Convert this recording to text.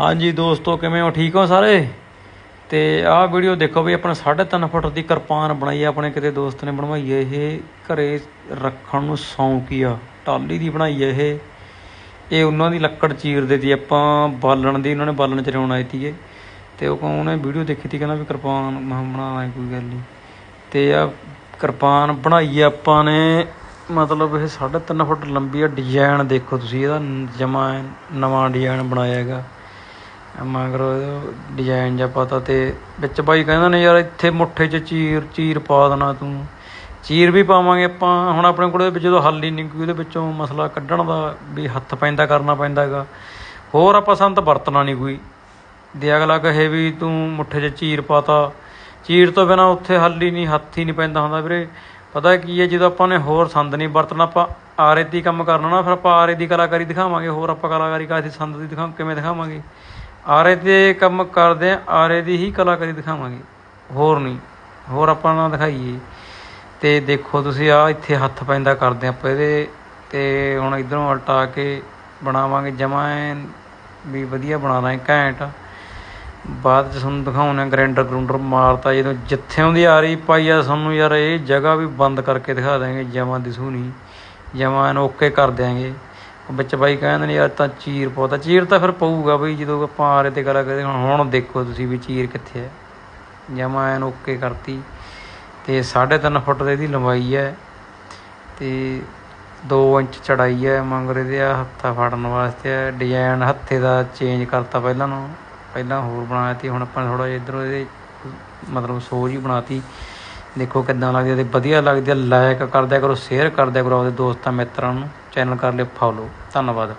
ਹਾਂਜੀ ਦੋਸਤੋ, ਕਿਵੇਂ ਹੋ? ਠੀਕ ਹੋ ਸਾਰੇ? ਤੇ ਆਹ ਵੀਡੀਓ ਦੇਖੋ ਵੀ ਆਪਣਾ 3.5 ਫੁੱਟ ਦੀ ਕਿਰਪਾਨ ਬਣਾਈ ਆ, ਆਪਣੇ ਕਿਤੇ ਦੋਸਤ ਨੇ ਬਣਵਾਈ ਹੈ ਇਹ। ਘਰੇ ਰੱਖਣ ਨੂੰ ਸੌਂਕੀ ਆ ਟਾਲੀ ਦੀ ਬਣਾਈ ਹੈ ਇਹ। ਇਹ ਉਹਨਾਂ ਦੀ ਲੱਕੜ ਚੀਰ ਦਿੱਤੀ, ਆਪਾਂ ਬਾਲਣ ਦੀ ਉਹਨਾਂ ਨੇ ਬਾਲਣ 'ਚ ਚਰਾਉਣ ਆਏ ਸੀਗੇ। ਤੇ ਉਹ ਉਹਨੇ ਵੀਡੀਓ ਦੇਖੀ ਤੀ, ਕਹਿੰਦਾ ਵੀ ਕਿਰਪਾਨ, ਮੈਂ ਬਣਾ ਲਾਂ ਕੋਈ ਗੱਲ ਨਹੀਂ ਤੇ ਆ ਕਿਰਪਾਨ ਬਣਾਈ ਆ ਆਪਾਂ ਨੇ, ਮਤਲਬ ਇਹ 3.5 ਫੁੱਟ ਲੰਬੀ ਆ ਡਿਜ਼ਾਈਨ ਦੇਖੋ ਤੁਸੀਂ, ਇਹਦਾ ਜਮਾ ਨਵਾਂ ਡਿਜ਼ਾਈਨ ਬਣਾਇਆ ਹੈਗਾ। ਮਗਰ ਡਿਜ਼ਾਈਨ ਜਿਹਾ ਪਤਾ ਤੇ ਵਿੱਚ ਬਾਈ ਕਹਿੰਦਾ ਨੇ ਯਾਰ ਇੱਥੇ ਮੁੱਠੇ 'ਚ ਚੀਰ ਚੀਰ ਪਾ ਦੇਣਾ ਤੂੰ। ਚੀਰ ਵੀ ਪਾਵਾਂਗੇ ਆਪਾਂ। ਹੁਣ ਆਪਣੇ ਕੋਲ ਵਿੱਚ ਜਦੋਂ ਹੱਲ ਹੀ ਨਹੀਂ ਕੋਈ, ਉਹਦੇ ਵਿੱਚੋਂ ਮਸਲਾ ਕੱਢਣ ਦਾ ਵੀ ਹੱਥ ਪੈਂਦਾ, ਕਰਨਾ ਪੈਂਦਾ ਹੈਗਾ। ਹੋਰ ਆਪਾਂ ਸੰਤ ਵਰਤਣਾ ਨਹੀਂ ਕੋਈ। ਦੇ ਅਗਲਾ ਕਹੇ ਵੀ ਤੂੰ ਮੁੱਠੇ 'ਚ ਚੀਰ ਪਾਤਾ ਚੀਰ ਤੋਂ ਬਿਨਾ ਉੱਥੇ ਹੱਲ ਹੀ ਨਹੀਂ, ਹੱਥ ਹੀ ਨਹੀਂ ਪੈਂਦਾ ਹੁੰਦਾ ਵੀਰੇ। ਪਤਾ ਕੀ ਹੈ, ਜਦੋਂ ਆਪਾਂ ਨੇ ਹੋਰ ਸੰਦ ਨਹੀਂ ਵਰਤਣਾ, ਆਪਾਂ ਆਰੇ ਦੀ ਕੰਮ ਕਰਨਾ ਨਾ, ਫਿਰ ਆਪਾਂ ਆਰੇ ਦੀ ਕਲਾਕਾਰੀ ਦਿਖਾਵਾਂਗੇ। ਹੋਰ ਆਪਾਂ ਕਲਾਕਾਰੀ ਕਾਹਦੀ ਸੰਦ ਦੀ ਦਿਖਾ, ਕਿਵੇਂ ਦਿਖਾਵਾਂਗੇ? ਆਰੇ ਤੇ ਕੰਮ ਕਰਦੇ ਆ, ਆਰੇ ਦੀ ਹੀ ਕਲਾਕਾਰੀ ਦਿਖਾਵਾਂਗੇ। ਹੋਰ ਨਹੀਂ, ਹੋਰ ਆਪਾਂ ਨਾ ਦਿਖਾਈਏ। ਤੇ ਦੇਖੋ ਤੁਸੀਂ ਆ ਇੱਥੇ ਹੱਥ ਪੈਂਦਾ ਕਰਦੇ ਆਪਾਂ ਇਹਦੇ ਤੇ ਹੁਣ ਇਧਰੋਂ ਉਲਟਾ ਕੇ ਬਣਾਵਾਂਗੇ ਜਮਾ ਐਨ ਵੀ ਵਧੀਆ ਬਣਾ ਲਾਂ ਘੈਂਟ। ਬਾਅਦ ਚ ਤੁਹਾਨੂੰ ਦਿਖਾਉਣਾ ਗ੍ਰੈਂਡਰ ਗਰੂੰਡਰ ਮਾਰਤਾ ਜਦੋਂ ਜਿੱਥੇੋਂ ਦੀ ਆ ਰਹੀ ਪਾਈ ਆ ਤੁਹਾਨੂੰ ਯਾਰ ਇਹ ਜਗ੍ਹਾ ਵੀ ਬੰਦ ਕਰਕੇ ਦਿਖਾ ਦਾਂਗੇ ਜਮਾਂ ਦਿਸੂ ਨਹੀਂ। ਜਮਾਂ ਇਹਨੂੰ ਓਕੇ ਕਰ ਦਿਆਂਗੇ। ਵਿੱਚ ਬਾਈ ਕਹਿੰਦੇ ਨੇ ਯਾਰ ਤਾਂ ਚੀਰ ਪਾਉਤਾ ਚੀਰ ਤਾਂ ਫਿਰ ਪਊਗਾ ਬਈ, ਜਦੋਂ ਆਪਾਂ ਆਰੇ ਤੇ ਗੱਲ ਕਰਦੇ ਹੁਣ ਹੁਣ ਦੇਖੋ ਤੁਸੀਂ ਵੀ ਚੀਰ ਕਿੱਥੇ ਹੈ ਜਮਾਂ ਐਨ ਓਕੇ ਕਰਤੀ। ਤੇ 3.5 ਫੁੱਟ ਦੀ ਇਹਦੀ ਲੰਬਾਈ ਹੈ। ਤੇ 2 ਇੰਚ ਚੜਾਈ ਹੈ ਮੰਗਰੇ ਦੇ ਆ ਹੱਥਾ ਫੜਨ ਵਾਸਤੇ ਹੈ। ਡਿਜ਼ਾਈਨ ਹੱਥੇ ਦਾ ਚੇਂਜ ਕਰਤਾ ਪਹਿਲਾਂ ਨੂੰ। ਪਹਿਲਾਂ ਹੋਰ ਬਣਾਇਆ ਤੀ, ਹੁਣ ਆਪਾਂ ਥੋੜਾ ਜਿਹਾ ਇਧਰੋਂ ਇਹਦੇ ਮਤਲਬ ਸੋਝ ਹੀ ਬਣਾਤੀ। ਦੇਖੋ ਕਿੱਦਾਂ ਲੱਗਦੀ ਹੈ ਤੇ ਵਧੀਆ ਲੱਗਦੀ ਹੈ ਲਾਇਕ ਕਰ ਕਰੋ ਸ਼ੇਅਰ ਕਰ ਕਰੋ ਆਪਦੇ ਦੋਸਤਾਂ ਮਿੱਤਰਾਂ ਨੂੰ ਚੈਨਲ ਕਰ ਲਿਓ ਫੋਲੋ ਧੰਨਵਾਦ।